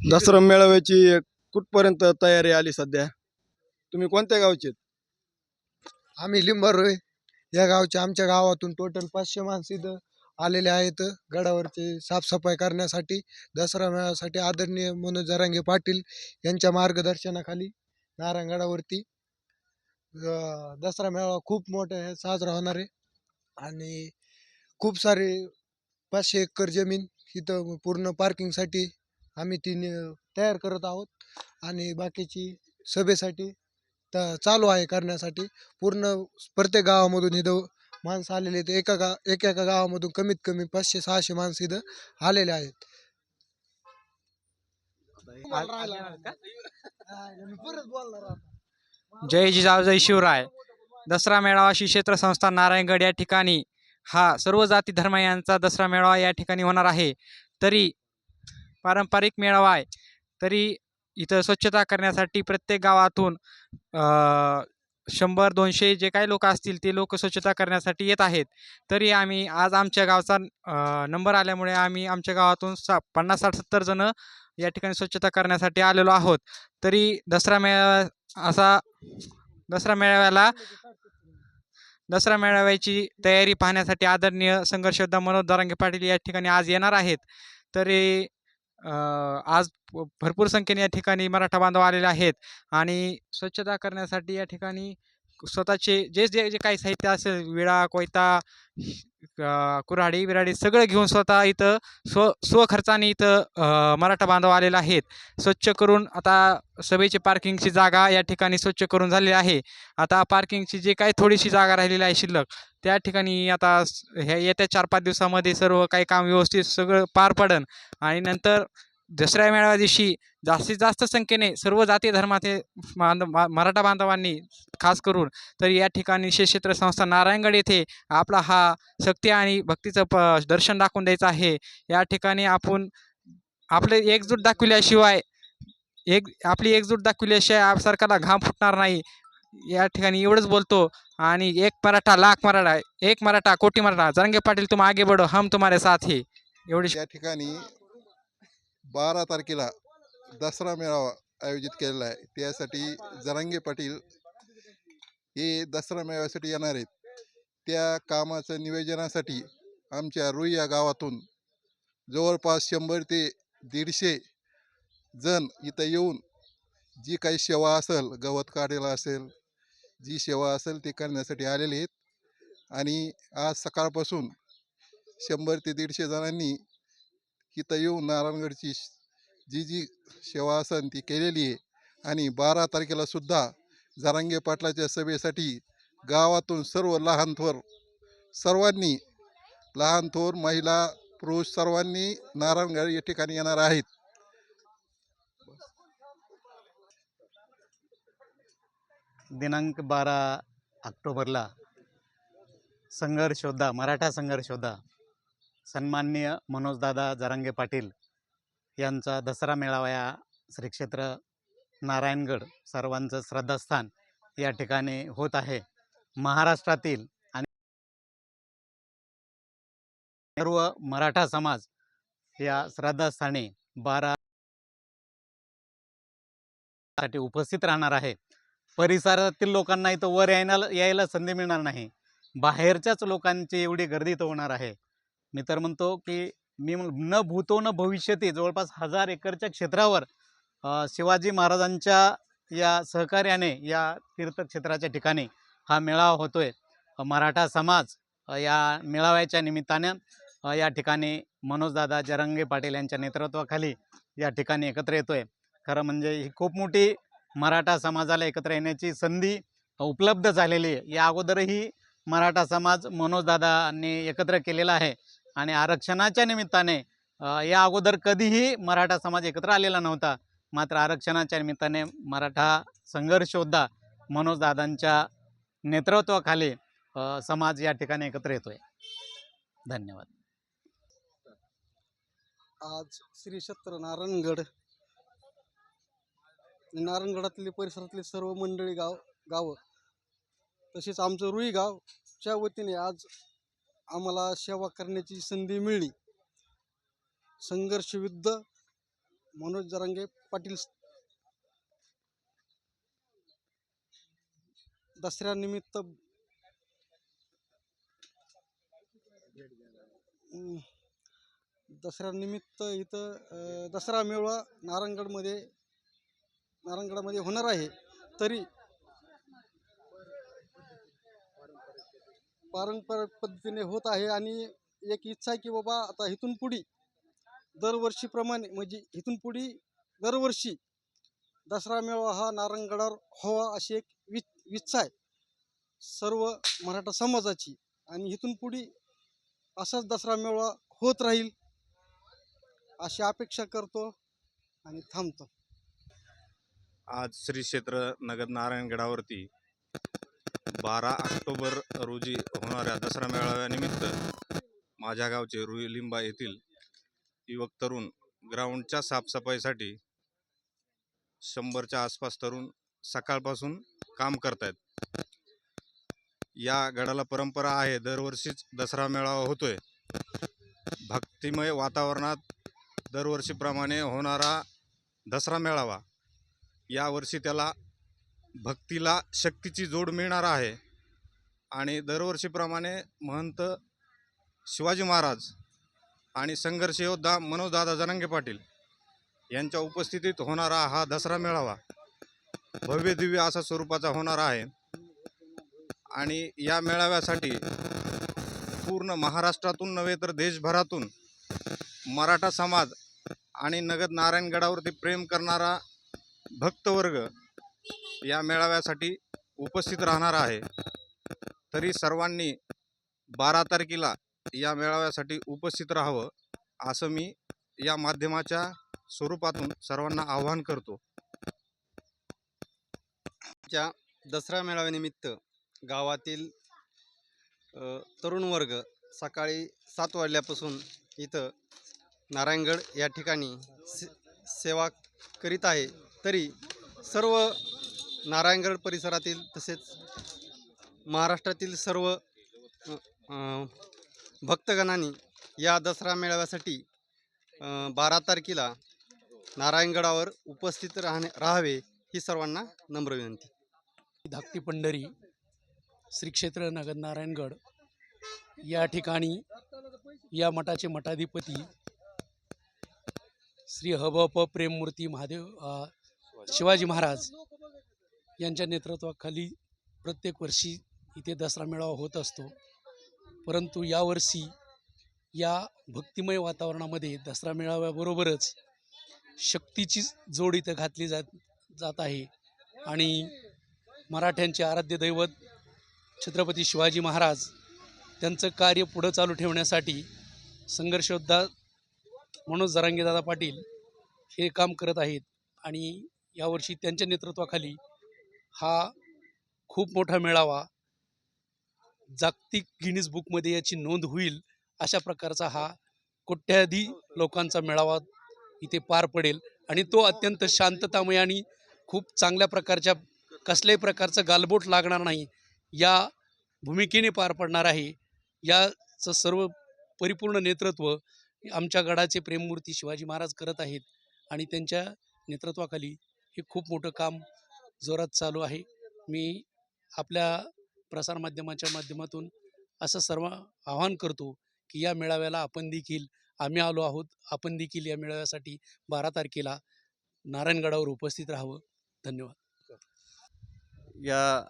दसरा मेळाव्याची कुठपर्यंत तयारी आली सध्या? तुम्ही कोणत्या गावचे आहेत? आम्ही लिंबारोय. या गावच्या आमच्या गावातून टोटल पाचशे माणसं इथं आलेले आहेत. गडावरची साफसफाई करण्यासाठी दसरा मेळाव्यासाठी आदरणीय मनोज जरांगे पाटील यांच्या मार्गदर्शनाखाली नारायणगडावरती अं, दसरा मेळावा खूप मोठा आहे साजरा होणार आहे. आणि खूप सारे पाचशे एकर जमीन इथं पूर्ण पार्किंगसाठी आम्ही ती नि- तयार करत आहोत. आणि बाकीची सभेसाठी त- चालू आहे करण्यासाठी. पूर्ण प्रत्येक गावामधून इथं माणसं आलेले आहेत. एका गा एका एका गावामधून कमीत कमी पाचशे सहाशे माणसं इथं आलेले आहेत. जय जिजाऊ जय शिवराय. दसरा मेळावा श्री क्षेत्र संस्था नारायणगड या ठिकाणी हा सर्व जाती धर्म यांचा दसरा मेळावा या ठिकाणी होणार आहे. तरी पारंपरिक मेळावा आहे. तरी इथं स्वच्छता करण्यासाठी प्रत्येक गावातून शंभर दोनशे जे काही लोक असतील ते लोक स्वच्छता करण्यासाठी येत आहेत. तरी आम्ही आज आमच्या गावचा नंबर आल्यामुळे आम्ही आमच्या गावातून सा पन्नास साठ सत्तर जणं या ठिकाणी स्वच्छता करण्यासाठी आलेलो आहोत. तरी दसरा मेळावा असा दसरा मेळाव्याला दसरा मेळाव्याची तयारी पाहण्यासाठी आदरणीय संघर्षयोद्धा मनोज दरांगे पाटील या ठिकाणी आज येणार आहेत. तरी आज भरपूर संख्येने या ठिकाणी मराठा बांधव आलेले आहेत आणि स्वच्छता करण्यासाठी या ठिकाणी स्वतःचे जे जे जे काही साहित्य असेल विळा कोयता कुऱ्हाडी बिराडी सगळं घेऊन स्वतः इथं स्व स्वखर्चाने इथं मराठा बांधव आलेले आहेत. स्वच्छ करून आता सभेची पार्किंगची जागा या ठिकाणी स्वच्छ करून झालेली आहे. आता पार्किंगची जे काही थोडीशी जागा राहिलेली आहे शिल्लक त्या ठिकाणी आता ह्या येत्या चार पाच दिवसामध्ये सर्व काही काम व्यवस्थित सगळं पार पडन. आणि नंतर दसऱ्या मेळाव्या दिवशी जास्तीत जास्त संख्येने सर्व जाती धर्माचे मराठा बांधवांनी खास करून तर या ठिकाणी श्री क्षेत्र संस्था नारायणगड येथे आपला हा शक्ती आणि भक्तीचं प दर्शन दाखवून द्यायचं आहे. या ठिकाणी आपण आपले एकजूट दाखविल्याशिवाय एक आपली एकजूट दाखविल्याशिवाय आप सरकारला घाम फुटणार नाही. या ठिकाणी एवढंच बोलतो. आणि एक मराठा लाख मराठा एक मराठा कोटी मराठा जरंगे पाटील तुम आगे बढो हम तुम्हारे साथ ही. एवढी या ठिकाणी बारा तारखेला दसरा मेळावा आयोजित केलेला आहे. त्यासाठी जरांगे पाटील हे दसरा मेळाव्यासाठी येणार आहेत. त्या कामाचं नियोजनासाठी आमच्या रुई या गावातून जवळपास शंभर ते दीडशे जण इथं येऊन जी काही सेवा असेल गवत काढायला असेल जी सेवा असेल ती करण्यासाठी आलेले आहेत. आणि आज सकाळपासून शंभर ते दीडशे जणांनी इथं येऊन नारायणगडची जी जी सेवा असन ती केलेली आहे. आणि बारा तारखेला सुद्धा जरांगे पाटलाच्या सभेसाठी गावातून सर्व लहान थोर सर्वांनी लहान थोर महिला पुरुष सर्वांनी नारायणगड या ठिकाणी येणार आहेत. दिनांक बारा ऑक्टोबरला संघर्ष योद्धा मराठा संघर्ष योद्धा सन्माननीय मनोजदादा जरांगे पाटील यांचा दसरा मेळावा या श्री क्षेत्र नारायणगड सर्वांचं श्रद्धास्थान या ठिकाणी होत आहे. महाराष्ट्रातील आणि सर्व मराठा समाज या श्रद्धास्थानी बारा साठी उपस्थित राहणार आहे. परिसरातील लोकांना इथं वर यायला यायला संधी मिळणार नाही. बाहेरच्याच लोकांची एवढी गर्दी इथं होणार आहे. मी तर म्हणतो की मी न भूतो न भविष्यती. जवळपास हजार एकरच्या क्षेत्रावर शिवाजी महाराजांच्या या सहकार्याने या तीर्थक्षेत्राच्या ठिकाणी हा मेळावा होतोय. मराठा समाज या मेळाव्याच्या निमित्तानं या ठिकाणी मनोजदादा जरंगे पाटील यांच्या नेतृत्वाखाली या ठिकाणी एकत्र येतोय. खरं म्हणजे ही खूप मोठी मराठा समाजाला एकत्र येण्याची संधी उपलब्ध झालेली आहे. या अगोदरही मराठा समाज मनोजदादांनी एकत्र केलेला आहे. आणि आरक्षणाच्या निमित्ताने या अगोदर कधीही मराठा समाज एकत्र आलेला नव्हता. मात्र आरक्षणाच्या निमित्ताने मराठा संघर्षोद्धा मनोजदादांच्या नेतृत्वाखाली समाज या ठिकाणी एकत्र येतोय. धन्यवाद. आज श्री क्षेत्र नारायणगड नारायणगडातले परिसरातले सर्व मंडळी गाव गावं तसेच आमचं रुई गावच्या वतीने आज आम्हाला सेवा करण्याची संधी मिळली. संघर्षविद्ध मनोज जरांगे पाटील दसऱ्यानिमित्त दसऱ्यानिमित्त इथं दसरा मेळा नारायणगडमध्ये नारायणगडामध्ये होणार आहे. तरी पारंपरिक पद्धतीने होत आहे आणि एक इच्छा आहे की बाबा आता इथून पुढी दरवर्षीप्रमाणे म्हणजे इथून पुढी दरवर्षी दसरा मेळावा हा नारायणगडावर व्हावा अशी एक वि इच्छा आहे. सर्व मराठा समाजाची आणि इथून पुढी असाच दसरा मेळावा होत राहील अशी अपेक्षा करतो आणि थांबतो. आज श्री क्षेत्र नगर नारायणगडावरती बारा ऑक्टोबर रोजी होणाऱ्या दसरा मेळाव्यानिमित्त माझ्या गावचे रुईलिंबा येथील युवक तरुण ग्राउंडच्या साफसफाईसाठी शंभरच्या आसपास तरुण सकाळपासून काम करत आहेत या गडाला परंपरा आहे दरवर्षीच दसरा मेळावा होतोय. भक्तिमय वातावरणात दरवर्षीप्रमाणे होणारा दसरा मेळावा यावर्षी त्याला भक्तीला शक्तीची जोड मिळणार आहे. आणि दरवर्षीप्रमाणे महंत शिवाजी महाराज आणि संघर्ष योद्धा मनोजदादा जनांगे पाटील यांच्या उपस्थितीत होणारा हा दसरा मेळावा भव्य दिव्य असा स्वरूपाचा होणार आहे. आणि या मेळाव्यासाठी पूर्ण महाराष्ट्रातून नव्हे तर देशभरातून मराठा समाज आणि नगद नारायणगडावरती प्रेम करणारा भक्तवर्ग या मेळाव्यासाठी उपस्थित राहणार आहे. तरी सर्वांनी बारा तारखेला या मेळाव्यासाठी उपस्थित राहावं असं मी या माध्यमाच्या स्वरूपातून सर्वांना आवाहन करतो. च्या दसरा मेळाव्यानिमित्त गावातील तरुण वर्ग सकाळी सात वाजल्यापासून इथं नारायणगड या ठिकाणी से सेवा करीत आहे. तरी सर्व नारायणगड परिसरातील तसेच महाराष्ट्रातील सर्व भक्तगणांनी या दसरा मेळाव्यासाठी बारा तारखेला नारायणगडावर उपस्थित राहणे राहावे ही सर्वांना नम्र विनंती. धाकटी पंढरी श्री क्षेत्र नगर नारायणगड या ठिकाणी या मठाचे मठाधिपती श्री हबप प्रेममूर्ती महादेव शिवाजी महाराज यांच्या नेतृत्वाखाली प्रत्येक वर्षी इथे दसरा मेळावा होत असतो. परंतु यावर्षी या भक्तिमय वातावरणामध्ये दसरा मेळाव्याबरोबरच शक्तीची जोड इथं घातली जात जात आहे. आणि मराठ्यांचे आराध्य दैवत छत्रपती शिवाजी महाराज त्यांचं कार्य पुढं चालू ठेवण्यासाठी संघर्षयोद्धा मनोज जरांगेदादा पाटील हे काम करत आहेत. आणि यावर्षी त्यांच्या नेतृत्वाखाली हा खूप मोठा मेळावा जागतिक गिनीज बुकमध्ये याची नोंद होईल अशा प्रकारचा हा कोट्याधी लोकांचा मेळावा इथे पार पडेल. आणि तो अत्यंत शांततामय आणि खूप चांगल्या प्रकारच्या कसल्याही प्रकारचं गालबोट लागणार नाही या भूमिकेने पार पडणार आहे. याचं सर्व परिपूर्ण नेतृत्व आमच्या गडाचे प्रेममूर्ती शिवाजी महाराज करत आहेत. आणि त्यांच्या नेतृत्वाखाली हे खूप मोठं काम जोरात चालू आहे. मी आपल्या प्रसारमाध्यमाच्या माध्यमातून असं सर्व आवाहन करतो की या मेळाव्याला आपण देखील आम्ही आलो आहोत. आपण देखील या मेळाव्यासाठी बारा तारखेला नारायणगडावर उपस्थित राहावं. धन्यवाद. या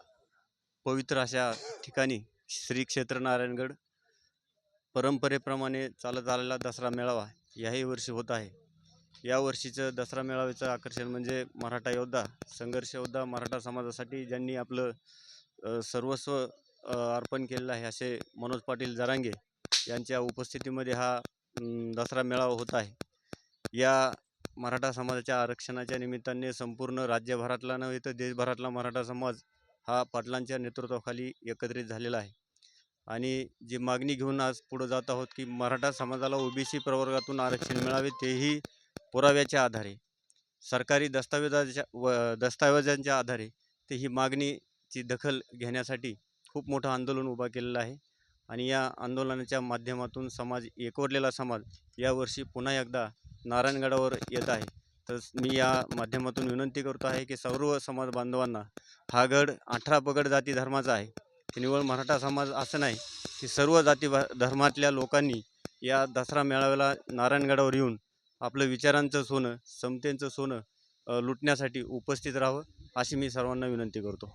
पवित्र अशा ठिकाणी श्री क्षेत्र नारायणगड परंपरेप्रमाणे चालत आलेला दसरा मेळावा याही वर्षी होत आहे. या वर्षीचं दसरा मेळाव्याचं आकर्षण म्हणजे मराठा योद्धा संघर्ष योद्धा मराठा समाजासाठी ज्यांनी आपलं सर्वस्व अर्पण केलेलं आहे असे मनोज पाटील जरांगे यांच्या उपस्थितीमध्ये हा दसरा मेळावा होत आहे. या मराठा समाजाच्या आरक्षणाच्या निमित्ताने संपूर्ण राज्यभरातला नव्हे तर देशभरातला मराठा समाज हा पाटलांच्या नेतृत्वाखाली एकत्रित झालेला आहे. आणि जी मागणी घेऊन आज पुढं जात आहोत की मराठा समाजाला ओबीसी प्रवर्गातून आरक्षण मिळावे तेही पुराव्याच्या आधारे सरकारी दस्तावेजाच्या व दस्तावेजांच्या आधारे ते ही मागणीची दखल घेण्यासाठी खूप मोठं आंदोलन उभा केलेलं आहे. आणि या आंदोलनाच्या माध्यमातून समाज एकवरलेला समाज यावर्षी पुन्हा एकदा नारायणगडावर येत आहे. तर मी या माध्यमातून विनंती करतो आहे की सर्व समाज बांधवांना हा गड अठरा पगड जाती धर्माचा आहे. निवळ मराठा समाज असं नाही की सर्व जाती धर्मातल्या लोकांनी या दसरा मेळाव्याला नारायणगडावर येऊन आपलं विचारांचं सोनं समतेचं सोनं लुटण्यासाठी उपस्थित राहावं अशी मी सर्वांना विनंती करतो.